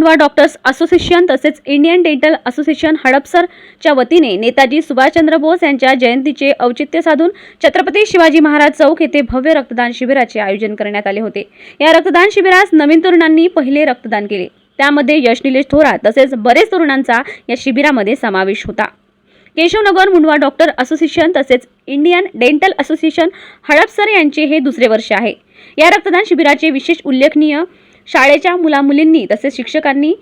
Mundhwa doctors association तसेच Indian dental association हडपसरच्या वतीने नेताजी सुभाषचंद्र बोस यांच्या जयंतीचे औचित्य साधून छत्रपती शिवाजी महाराज चौक येथे भव्य रक्तदान शिबिराचे आयोजन करण्यात आले होते. या रक्तदान शिबिरास नवीन तरुणांनी पहिले रक्तदान केले. त्यामध्ये यश निलेश थोरात तसेच बरेच तरुणांचा या शिबिरामध्ये समावेश होता. केशवनगर मुंडवा डॉक्टर असोसिएशन तसेच इंडियन डेंटल असोसिएशन हडपसर यांचे हे दुसरे वर्ष आहे. या रक्तदान शिबिराचे विशेष उल्लेखनीय शाळेच्या मुलामुलींनी तसेच शिक्षकांनी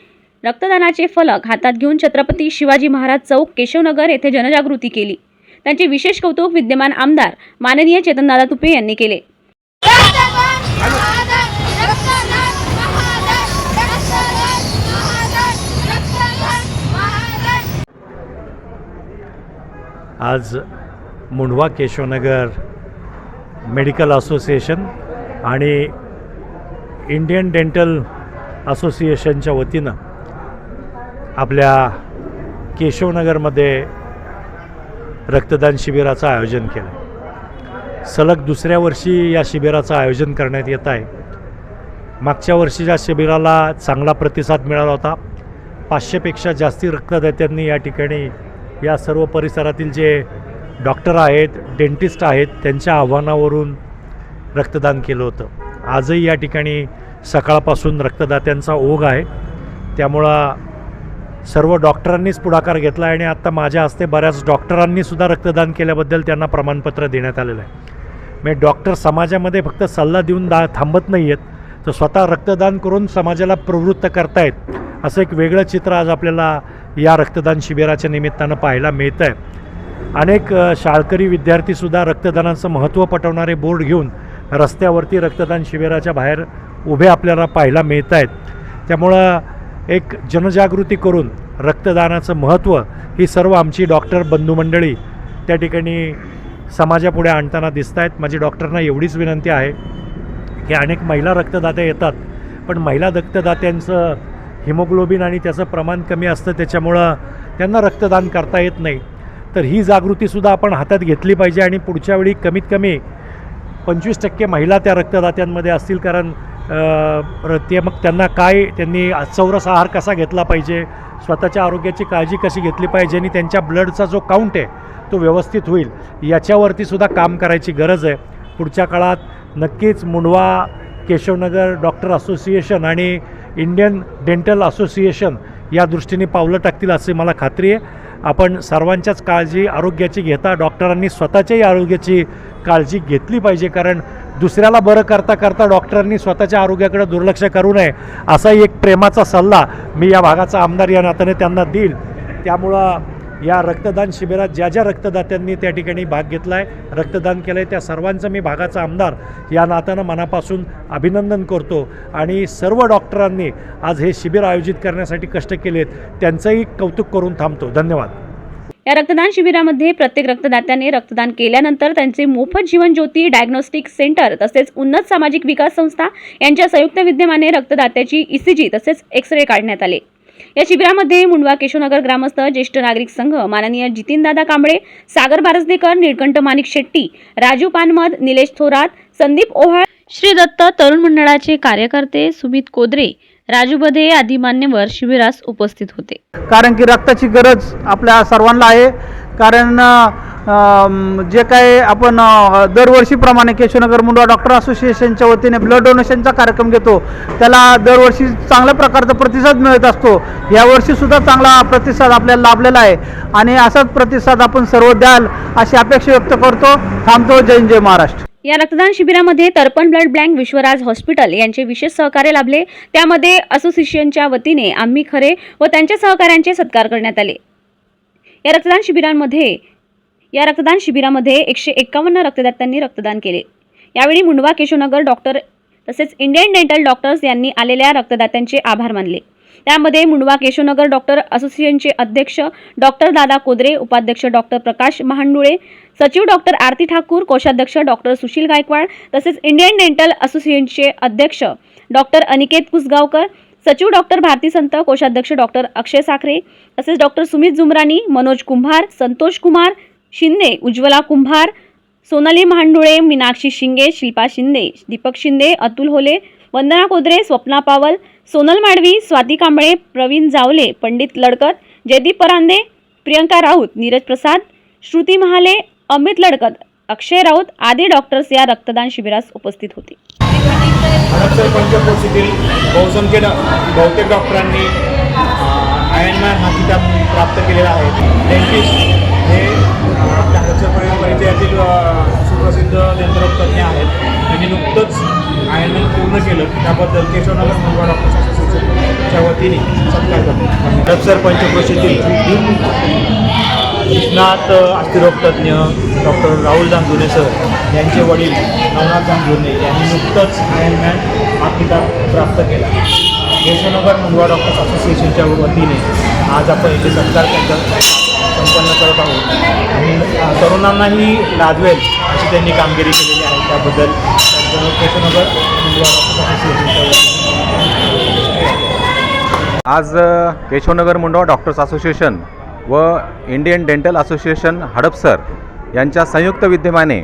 रक्तदानाचे फलक हातात घेऊन छत्रपती शिवाजी महाराज चौक केशवनगर येथे जनजागृती केली. त्यांचे विशेष कौतुक विद्यमान आमदार माननीय चेतनदादा तुपे यांनी केले. आज मुंडवा केशवनगर मेडिकल असोसिएशन आणि इंडियन डेंटल असोसिएशनच्या वतीनं आपल्या केशवनगरमध्ये रक्तदान शिबिराचं आयोजन केलं. सलग दुसऱ्या वर्षी या शिबिराचं आयोजन करण्यात येत आहे. मागच्या वर्षीच्या शिबिराला चांगला प्रतिसाद मिळाला होता पाचशेपेक्षा जास्ती रक्तदात्यांनी या ठिकाणी या सर्व परिसरातील जे डॉक्टर आहेत डेंटिस्ट आहेत त्यांच्या आव्हानावरून रक्तदान केलं होतं. आजही या ठिकाणी सकाळपासून रक्तदात्यांचा ओघ आहे. त्यामुळं सर्व डॉक्टरांनीच पुढाकार घेतला आहे आणि आत्ता माझ्या हस्ते बऱ्याच डॉक्टरांनीसुद्धा रक्तदान केल्याबद्दल त्यांना प्रमाणपत्र देण्यात आलेलं आहे. म्हणजे डॉक्टर समाजामध्ये फक्त सल्ला देऊन दा थांबत नाही आहेत तर स्वतः रक्तदान करून समाजाला प्रवृत्त करतायत असं एक वेगळं चित्र आज आपल्याला या रक्तदान शिबिराच्या निमित्तानं पाहायला मिळतं आहे अनेक शाळकरी विद्यार्थीसुद्धा रक्तदानाचं महत्त्व पटवणारे बोर्ड घेऊन रस्त्यावरती रक्तदान शिबिराच्या बाहेर उभे आपल्याला पाहायला मिळत आहेत त्यामुळं एक जनजागृती करून रक्तदानाचं महत्त्व ही सर्व आमची डॉक्टर बंधुमंडळी त्या ठिकाणी समाजापुढे आणताना दिसत आहेत माझी डॉक्टरना एवढीच विनंती आहे की अनेक महिला रक्तदात्या येतात पण महिला रक्तदात्यांचं हिमोग्लोबिन आणि त्याचं प्रमाण कमी असतं त्याच्यामुळं त्यांना रक्तदान करता येत नाही. तर ही जागृतीसुद्धा आपण हातात घेतली पाहिजे आणि पुढच्या वेळी कमीत कमी पंचवीस टक्के महिला त्या रक्तदात्यांमध्ये असतील कारण ते मग त्यांना काय त्यांनी चौरस आहार कसा घेतला पाहिजे स्वतःच्या आरोग्याची काळजी कशी घेतली पाहिजे आणि त्यांच्या ब्लडचा जो काउंट आहे तो व्यवस्थित होईल याच्यावरती सुद्धा काम करायची गरज आहे. पुढच्या काळात नक्कीच मुंडवा केशवनगर डॉक्टर असोसिएशन आणि इंडियन डेंटल असोसिएशन या दृष्टीने पावलं टाकतील असे मला खात्री आहे. आपण सर्वांच्याच काळजी आरोग्याची घेता डॉक्टरांनी स्वतःच्याही आरोग्याची काळजी घेतली पाहिजे कारण दुसऱ्याला बरं करता करता डॉक्टरांनी स्वतःच्या आरोग्याकडे दुर्लक्ष करू नये असाही एक प्रेमाचा सल्ला मी या भागाचा आमदार या नात्याने त्यांना देईल. त्यामुळं या रक्तदान शिबिरात ज्या ज्या रक्तदात्यांनी त्या ठिकाणी भाग घेतला आहे रक्तदान केलं आहे त्या सर्वांचं मी भागाचा आमदार या नात्यानं मनापासून अभिनंदन करतो. आणि सर्व डॉक्टरांनी आज हे शिबिर आयोजित करण्यासाठी कष्ट केलेत त्यांचंही कौतुक करून थांबतो. धन्यवाद. या रक्तदान शिबिरामध्ये प्रत्येक रक्तदात्याने रक्तदान केल्यानंतर त्यांचे मोफत जीवन ज्योती डायग्नोस्टिक सेंटर तसेच उन्नत सामाजिक विकास संस्था यांच्या संयुक्त विद्यमाने रक्तदात्याची ईसीजी तसेच एक्सरे काढण्यात आले. या शिबिरामध्ये मुंडवा केशवनगर ग्रामस्थ ज्येष्ठ नागरिक संघ माननीय जितीनदादा कांबळे सागर बारसदेकर निळकंठ माणिक शेट्टी राजू पानमद निलेश थोरात संदीप ओहाळ श्री दत्त तरुण मंडळाचे कार्यकर्ते सुमित कोदरे राजू बधे आदी मान्यवर शिबिरास उपस्थित होते. कारण की रक्ताची गरज आपल्या सर्वांना आहे. कारण जे काय आपण दरवर्षीप्रमाणे केशवनगर मुंडवा डॉक्टर असोसिएशनच्या वतीने ब्लड डोनेशनचा कार्यक्रम घेतो. त्याला दरवर्षी चांगल्या प्रकारचा प्रतिसाद मिळत असतो. यावर्षीसुद्धा चांगला प्रतिसाद आपल्याला लाभलेला आहे. आणि असाच प्रतिसाद आपण सर्व द्याल अशी अपेक्षा व्यक्त करतो. थांबतो जय हिंद, जय महाराष्ट्र. या रक्तदान शिबिरामध्ये तर्पण ब्लड बँक विश्वराज हॉस्पिटल यांचे विशेष सहकार्य लाभले. त्यामध्ये असोसिएशनच्या वतीने आम्ही खरे व त्यांच्या सहकाऱ्यांचे सत्कार करण्यात आले. या रक्तदान शिबिरांमध्ये या रक्तदान शिबिरामध्ये एकशे एक्कावन्न रक्तदात्यांनी रक्तदान केले. यावेळी मुंडवा केशवनगर डॉक्टर तसेच इंडियन डेंटल डॉक्टर्स यांनी आलेल्या रक्तदात्यांचे आभार मानले. त्यामध्ये मुंडवा केशवनगर डॉक्टर असोसिएशनचे अध्यक्ष डॉक्टर दादा कोदरे उपाध्यक्ष डॉक्टर प्रकाश महांडुळे सचिव डॉक्टर आरती ठाकूर कोषाध्यक्ष डॉक्टर सुशील गायकवाड तसेच इंडियन डेंटल असोसिएशनचे अध्यक्ष डॉक्टर अनिकेत कुसगावकर सचिव डॉक्टर भारती संत कोषाध्यक्ष डॉक्टर अक्षय साखरे तसेच डॉक्टर सुमित जुमरानी मनोज कुंभार संतोष कुमार शिंदे उज्ज्वला कुंभार सोनाली महांडुळे मीनाक्षी शिंगे शिल्पा शिंदे दीपक शिंदे अतुल होले वंदना कुद्रे स्वप्ना पावल सोनल माडवी स्वाती कांबळे प्रवीण जावले पंडित लडकत जयदीप परांदे प्रियंका राऊत नीरज प्रसाद श्रुती महाले अमित लडकत अक्षय राऊत आदी डॉक्टर्स या रक्तदान शिबिरास उपस्थित होते. हडपसर पंचकोशीतील बहुसंख्य बहुतेक डॉक्टरांनी आयनमॅन हा किताब प्राप्त केलेला आहे. डेंटिस्ट हे हडपसर परि- परिचयातील सुप्रसिद्ध दंतरोगतज्ञ आहेत. त्यांनी नुकतंच आयनमॅन पूर्ण केलं त्याबद्दल केशवनगर मुलगा डॉक्टर असोसिएशनच्या वतीने सत्कार करतो. सर पंचक्रोशीतील कृष्णात अस्थिरोगतज्ञ डॉक्टर राहुल जांजुने सर यांचे वडील नवनाथ जांजुने यांनी नुकतंच आयनमॅन हा किताब प्राप्त केला. केशवनगर मुंडवा डॉक्टर्स असोसिएशनच्या वतीने आज आपण इथे सत्कार त्यांचा संपन्न करत आहोत. आणि तरुणांनाही लादवेल अशी त्यांनी कामगिरी केलेली आहे. त्याबद्दल केशवनगर आज केशवनगर मुंडवा डॉक्टर्स असोसिएशन व इंडियन डेंटल असोसिएशन हडपसर यांच्या संयुक्त विद्यमाने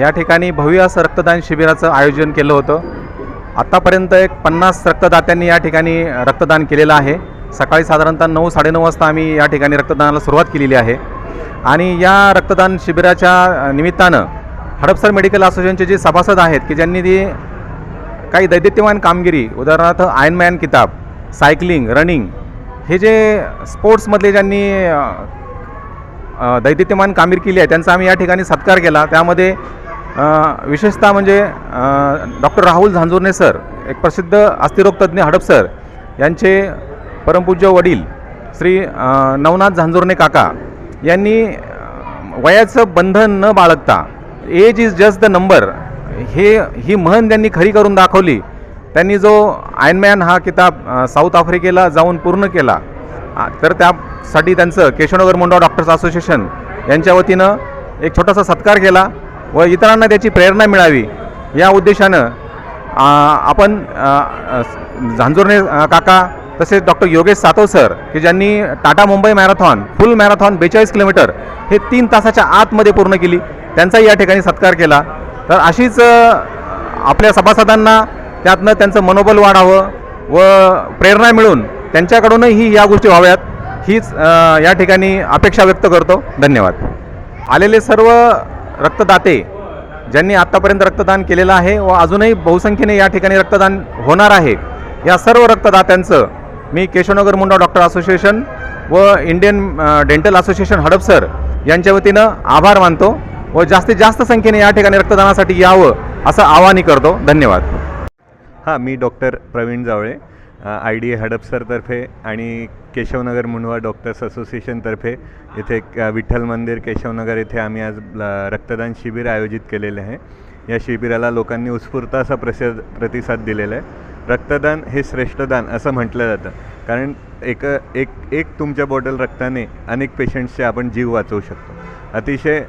या ठिकाणी भव्य असं रक्तदान शिबिराचं आयोजन केलं होतं. आत्तापर्यंत एक पन्नास रक्तदात्यांनी या ठिकाणी रक्तदान केलेलं आहे. सकाळी साधारणतः नऊ साडेनऊ वाजता आम्ही या ठिकाणी रक्तदानाला सुरुवात केलेली आहे. आणि या रक्तदान शिबिराच्या निमित्तानं हडपसर मेडिकल असोसिएशनचे जे सभासद आहेत की ज्यांनी ती काही दैदित्यमान कामगिरी उदाहरणार्थ आयनमॅन किताब सायकलिंग रनिंग हे जे स्पोर्ट्समधले ज्यांनी दैदित्यमान कामगिरी केली आहे त्यांचा आम्ही या ठिकाणी सत्कार केला. त्यामध्ये विशेषतः म्हणजे डॉक्टर राहुल झांजुर्णे सर एक प्रसिद्ध अस्थिरोगतज्ञ हडपसर यांचे परमपूज्य वडील श्री नवनाथ झांजुर्णे काका यांनी वयाचं बंधन न बाळगता age is just the number हे ही म्हण त्यांनी खरी करून दाखवली. त्यांनी जो आयनमॅन हा किताब साऊथ आफ्रिकेला जाऊन पूर्ण केला तर त्यासाठी त्यांचं केशवनगर मुंडा डॉक्टर्स असोसिएशन यांच्या वतीनं एक छोटासा सत्कार केला व इतरांना त्याची प्रेरणा मिळावी. या उद्देशानं आपण अ, काका तसेच डॉक्टर योगेश सातव सर की ज्यांनी Tata Mumbai marathon full marathon बेचाळीस किलोमीटर हे तीन तासाच्या आतमध्ये पूर्ण केली. त्यांचाही या ठिकाणी सत्कार केला. तर अशीच आपल्या सभासदांना त्यातनं त्यांचं मनोबल वाढावं व प्रेरणा मिळून त्यांच्याकडूनही या गोष्टी व्हाव्यात हीच या ठिकाणी अपेक्षा व्यक्त करतो. धन्यवाद. आलेले सर्व रक्तदाते ज्यांनी आत्तापर्यंत रक्तदान केलेलं आहे व अजूनही बहुसंख्येने या ठिकाणी रक्तदान होणार आहे या सर्व रक्तदात्यांचं मी केशवनगर मुंडा डॉक्टर असोसिएशन व इंडियन डेंटल असोसिएशन हडपसर यांच्या वतीनं आभार मानतो व जास्तीत जास्त संख्येने या ठिकाणी रक्तदानासाठी यावं असं आवाहनी करतो. धन्यवाद. हां मी doctor Pravin Jawale I D A हडपसरतर्फे आणि केशवनगर मुंडवा डॉक्टर्स असोसिएशनतर्फे येथे विठ्ठल मंदिर केशवनगर येथे आम्ही आज रक्तदान शिबिर आयोजित केलेले आहे. या शिबिराला लोकांनी उत्स्फूर्त असा प्रसिद प्रतिसाद दिलेला आहे. रक्तदान हे श्रेष्ठदान असं म्हटलं जातं. कारण एक एक एक तुमच्या बॉटल रक्ताने अनेक पेशंट्सचे आपण जीव वाचवू शकतो. अतिशय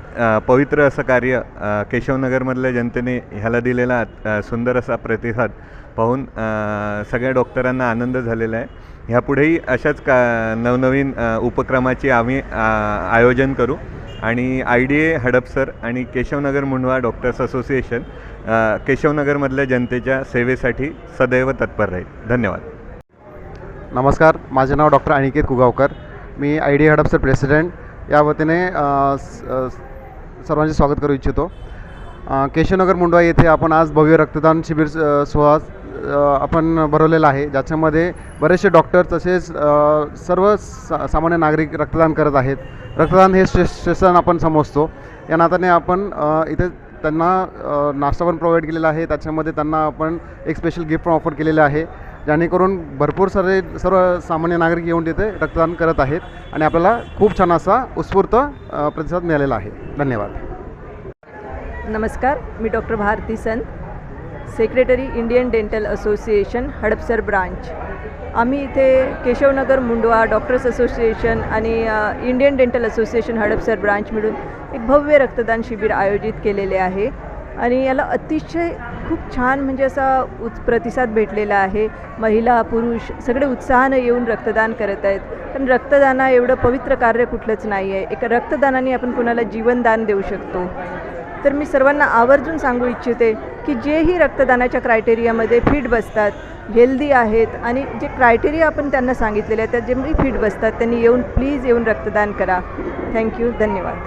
पवित्र असं कार्य केशवनगरमधल्या जनतेने ह्याला दिलेला सुंदर असा प्रतिसाद पाहून सगळ्या डॉक्टरांना आनंद झालेला आहे. ह्यापुढेही अशाच का नवनवीन उपक्रमाची आम्ही आयोजन करू. आणि आय डी ए हडपसर आणि केशवनगर मुंडवा डॉक्टर्स असोसिएशन केशवनगरमधल्या जनतेच्या सेवेसाठी सदैव तत्पर राहील. धन्यवाद. नमस्कार माझे नाव डॉक्टर अनिकेत कुगावकर. मी आय डी हडपसर प्रेसिडेंट. या वतीने सर्वांचे स्वागत करू इच्छितो. केशवनगर मुंडवा येथे आपण आज भव्य रक्तदान शिबिर सोहळा आपण भरवलेला आहे. ज्याच्यामध्ये बरेचसे डॉक्टर तसेच सर्व सा सामान्य नागरिक रक्तदान करत आहेत. रक्तदान हे श्रेष्ठ आपण समजतो. या नात्याने आपण इथे त्यांना नाश्ता पण प्रोव्हाइड केलेला आहे. त्याच्यामध्ये त्यांना आपण एक स्पेशल गिफ्ट पण ऑफर केलेलं आहे. जेणेकरून भरपूर सारे सर्व सामान्य नागरिक येऊन तिथे रक्तदान करत आहेत आणि आपल्याला खूप छान असा उत्स्फूर्त प्रतिसाद मिळालेला आहे. धन्यवाद. नमस्कार मी doctor Bharati Sant secretary Indian dental association Hadapsar branch आम्ही इथे केशवनगर मुंडवा डॉक्टर्स असोसिएशन आणि Indian dental association Hadapsar branch मिळून एक भव्य रक्तदान शिबिर आयोजित केलेले आहे. आणि याला अतिशय खूप छान म्हणजे असा उत् प्रतिसाद भेटलेला आहे. महिला पुरुष सगळे उत्साहानं येऊन रक्तदान करत आहेत. कारण रक्तदाना एवढं पवित्र कार्य कुठलंच नाही आहे एका रक्तदानाने आपण कुणाला जीवनदान देऊ शकतो. तर मी सर्वांना आवर्जून सांगू इच्छिते की जेही रक्तदानाच्या क्रायटेरियामध्ये फिट बसतात हेल्दी आहेत आणि जे क्रायटेरिया आपण त्यांना सांगितलेले आहेत त्या जे फिट बसतात त्यांनी येऊन प्लीज येऊन रक्तदान करा. थँक्यू धन्यवाद.